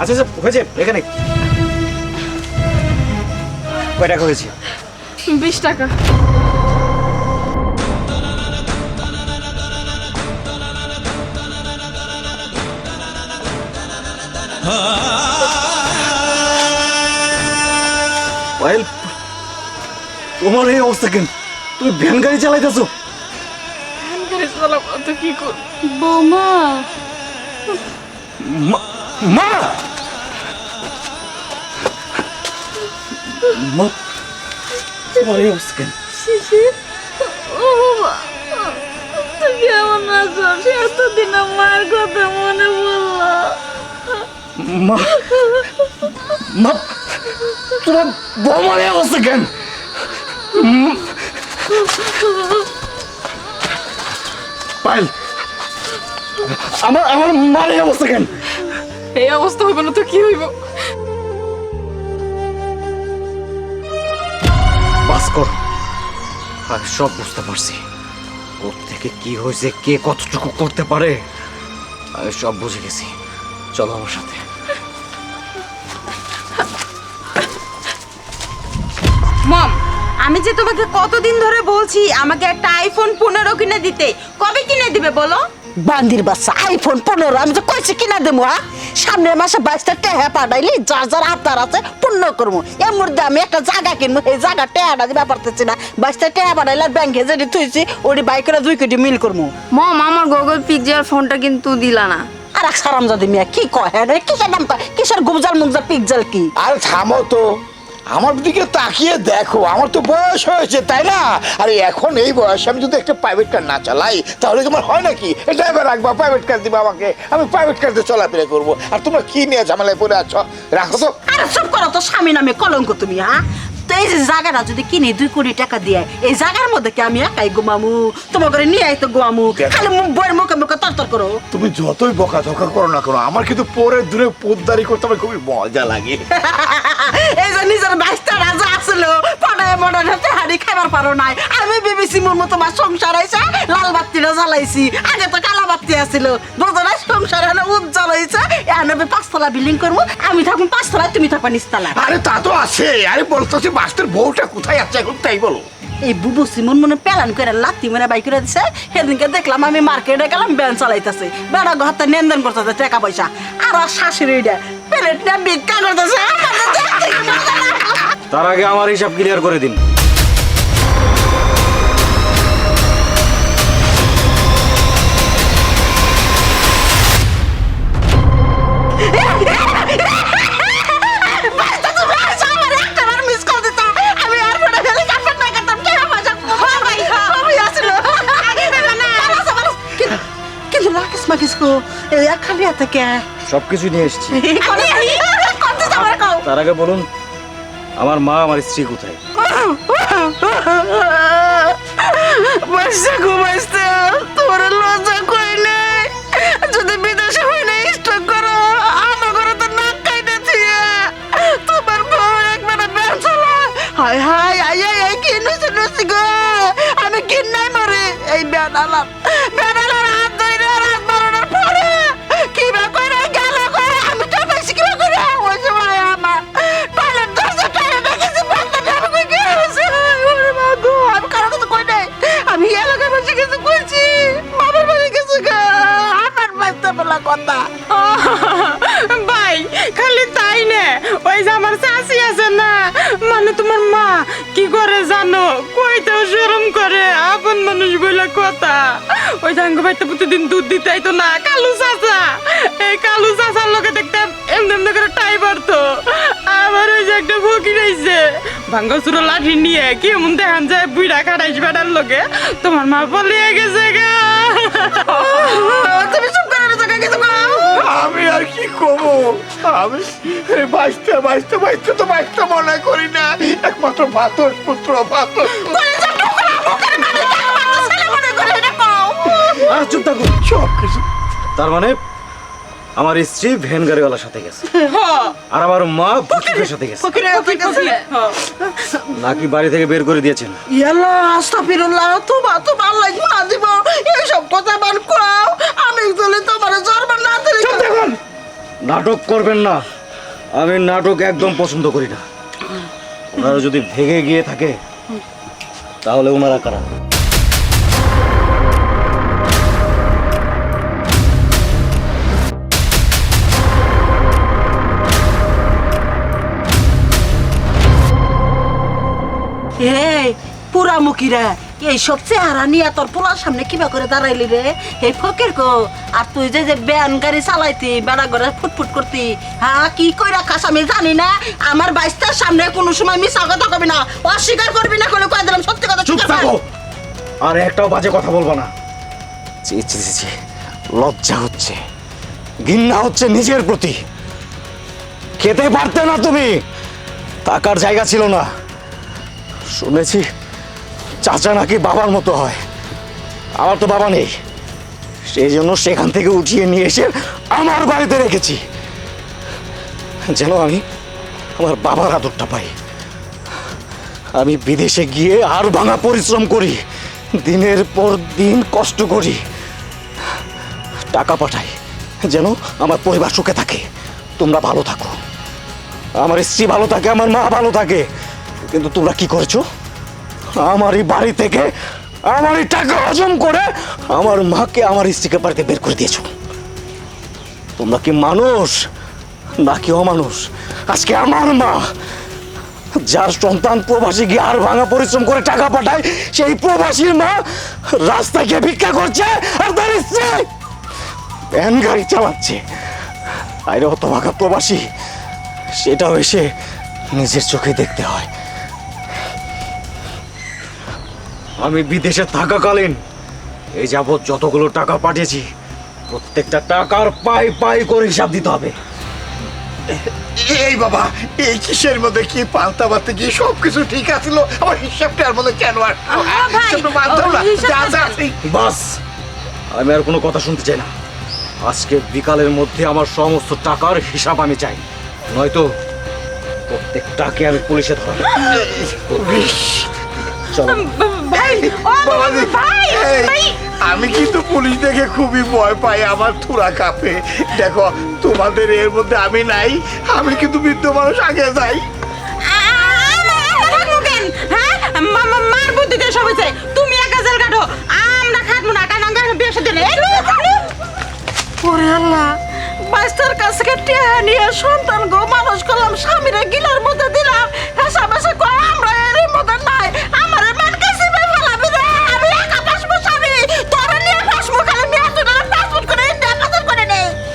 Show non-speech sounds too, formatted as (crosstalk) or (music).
আচ্ছা আচ্ছা হয়েছে এখানে। কয় টাকা হয়েছে? বিশ টাকা। পায়েল তোমার এই অবস্থা কেন? তুমি ভ্যান গাড়ি চালাইতেছো? গাড়ি চালাবো তো কি কর বৌমা। মা! মা! তোমার এই অবস্থা কেন ও বাবা কেমন আছো এতদিন আমার কথা মনে পড়ল। মা! মা! তোমার বৌমার এই অবস্থা কেন? উম। আমার আমার মার এই অবস্থা কেন? এই অবস্থা হইব না তো কি হইব ভাস্কর আমি সব বুঝতে পারছি থেকে কি হয়েছে কে কতটুকু করতে পারে আমি সব বুঝে গেছি চলো আমার সাথে মম আমি যে তোমাকে কতদিন ধরে বলছি আমাকে একটা আইফোন পনেরো কিনে দিতে। কবে কিনে দিবে বলো? বান্দির বাচ্চা আইফোন পনেরো আমি তো কইছি কিনা দেবো হ্যাঁ? সামনের মাসে বাইশটা টেহা পাঠাইলি যার যার আবদার আছে পূর্ণ করব। এর মধ্যে আমি একটা জায়গা কিনবো এই জায়গা টেহাটা দিবা পারতেছি না। বাইশটা টেহা পাঠাইলে আর ব্যাংকে যেটি থুইছি ওটি বাইকের দুই কোটি মিল করব। মম আমার গুগল পিকচার ফোনটা কিন্তু দিলা না। আর এক সারাম যদি মিয়া কি কয় হ্যাঁ? রে? কিসের নাম কয়? কিসের গুবজাল মুগজাল পিকজাল কি? আরে থামো তো। আমার দিকে তাকিয়ে দেখো আমার তো বয়স হয়েছে তাই না? আরে এখন এই বয়সে আমি যদি একটা প্রাইভেট কার না চালাই তাহলে তোমার হয় নাকি? ড্রাইভার রাখবা প্রাইভেট কার দিবা আমাকে আমি প্রাইভেট কার দিয়ে চলাফেরা করব। আর তোমরা কি নিয়ে ঝামেলায় পড়ে আছো? রাখো তো। আরে সব করো তো স্বামী নামে কলঙ্ক তুমি হ্যাঁ? তো এই যে জায়গাটা যদি কিনে দুই কোটি টাকা দিয়ে এই জায়গার মধ্যে কি আমি একাই ঘুমামু? তোমার করে নিয়ে আইতো ঘুমামু? খালি বইয়ের মুখে মুখে তরতর করো। তুমি যতই বকা ঝকা করো না কেন আমার কিন্তু পরে দূরে পোদদারি করতে আমার খুবই মজা লাগে। (laughs) এই যে নিজের বাইশটা রাজা আসলো পড়ায় মডার হাতে হাড়ি খাবার পারো নাই। আমি বিবিসি মোর মতো তোমার সংসার হয়েছে লাল বাত্তিটা জ্বালাইছি। আগে তো কালা বাত্তি আসছিল দুজনের সংসার হলে উজ্জ্বল হয়েছে এখন আমি পাঁচতলা বিল্ডিং করব আমি থাকুন পাঁচতলা তুমি থাকবা নিচতলা আরে তা তো আছে। আরে বলতেছি মাস্টার বউটা কোথায় আছে এখন তাই বলো। এই বুবু সিমন মনে প্যালান করে লাত্তি মেরে বাই করে দিছে। সেদিনকে দেখলাম আমি মার্কেটে গেলাম ব্যান চালাইতেছে। বেড়া ঘরটা লেনদেন করতেছে টাকা পয়সা। আর শাশুড়িটা প্লেট নিয়ে ভিক্ষা করতেছে। তার আগে আমার হিসাব ক্লিয়ার করে দিন দিতা। আমি airport কও। তার আগে বলুন আমার মা আমার স্ত্রী কোথায় বাচ্চা ঘুমাইছে, তোর লজ্জা কই নাই? যদি (laughs) ভাই, খালি তাই না, ওই যে আমার চাষি আছে না মানে তোমার মা, কি করে জানো, কইতেও শরম করে, আপন মানুষ বলে কথা। ওই জাঙ্গ ভাইতে প্রতিদিন দুধ দিতে আইতো না, কালু চাচা, এই কালু চাচার লোকে দেখতাম এমনি এমনি করে টাই পারতো আবার ওই যে একটা ফকির ভাঙ্গা চুরো লাঠি নিয়ে, কি এমন দেখান যায় বুইরা খাটাইছ বেটার লোকে তোমার মা পলিয়ে গেছে গা। তুমি চুপ করে কিছু আর আমি বাঁচতে বাঁচতে বাঁচতে তো বাঁচতে মনে করি না। একমাত্র ভাতর পুত্র ভাতর আর চুপ থাকুন সব কিছু। তার মানে আমার স্ত্রী ভ্যান গাড়িওয়ালার সাথে গেছে। আর আমার মা ফকিরের সাথে গেছে। নাকি বাড়ি থেকে বের করে দিয়েছেন? ইয়াল্লা আস্তাগফিরুল্লাহ তোমা তোমার আল্লাহ মা দিব। এইসব কথা বার কও আমি চলে তোমার জন্ম না দিলে নাটক করবেন না। আমি নাটক একদম পছন্দ করি না। ওনারা যদি ভেঙে গিয়ে থাকে, তাহলে ওনারা কারা? পুরামুখীরা এই সব চেহারা নিয়ে তোর পোলার সামনে কিবা করে দাঁড়াইলি রে? এই ফকের কো আর তুই যে যে ব্যান গাড়ি চালাইতি বেড়া করে ফুটফুট করতি হ্যাঁ কি কইরা খাস আমি জানি না। আমার বাইশটার সামনে কোনো সময় মিশা কথা কবি না। অস্বীকার করবি না করে কয়ে দিলাম সত্যি কথা চুপ থাকো। আর একটাও বাজে কথা বলব না। ছি ছি ছি, ছি লজ্জা হচ্ছে। ঘৃণা হচ্ছে নিজের প্রতি। খেতে পারতে না তুমি। টাকার জায়গা ছিল না। শুনেছি চাচা নাকি বাবার মতো হয়। আমার তো বাবা নেই। সেই জন্য সেখান থেকে উঠিয়ে নিয়ে এসে আমার বাড়িতে রেখেছি। যেন আমি আমার বাবার আদরটা পাই। আমি বিদেশে গিয়ে আর ভাঙা পরিশ্রম করি। দিনের পর দিন কষ্ট করি। টাকা পাঠাই, যেন আমার পরিবার সুখে থাকে। তোমরা ভালো থাকো। আমার স্ত্রী ভালো থাকে, আমার মা ভালো থাকে। কিন্তু তোমরা কি করেছ? আমার এই বাড়ি থেকে আমার এই টাকা হজম করে আমার মাকে আমার স্ত্রীকে বাড়িতে বের করে দিয়েছ। তোমরা কি মানুষ নাকি অমানুষ? আজকে আমার মা যার সন্তান প্রবাসী গিয়ে আর ভাঙা পরিশ্রম করে টাকা পাঠায়, সেই প্রবাসীর মা রাস্তায় গিয়ে ভিক্ষা করছে আর তার স্ত্রী ভ্যান গাড়ি চালাচ্ছে। আরে অত ভাঙা প্রবাসী, সেটাও এসে নিজের চোখে দেখতে হয়। আমি বিদেশে থাকাকালীন এই যাবৎ যতগুলো টাকা পাঠিয়েছি প্রত্যেকটা টাকার পাই পাই করে হিসাব দিতে হবে। এই বাবা এই কিসের মধ্যে কি পাল্টা পাল্টা কি সব কিছু ঠিক আছিল আমার হিসাবটার মধ্যে কেন আর ভাই, হিসাবটা না যা যা এই বাস আমি আর কোনো কথা শুনতে চাই না। আজকে বিকালের মধ্যে আমার সমস্ত টাকার হিসাব আমি চাই। নয়তো প্রত্যেকটাকে আমি পুলিশে ধরাবো। চলো। ভাই ভাই আমি কিন্তু পুলিশ দেখে খুবই ভয় পাই আমার থুরা কাঁপে। দেখো তোমাদের এর মধ্যে আমি নাই আমি কিন্তু বৃদ্ধ মানুষ আগে যাই। হ্যাঁ? মার বুদ্ধিতে সব হয়েছে। তুমি একা জেল কাটো আমরা খাটবো না কারণ আমরা বিয়ে সাথে ওরে আল্লাহ বাইস্তার কাছ থেকে টেহা নিয়ে সন্তান গো মানুষ করলাম স্বামীরে গিলার মধ্যে দিলাম।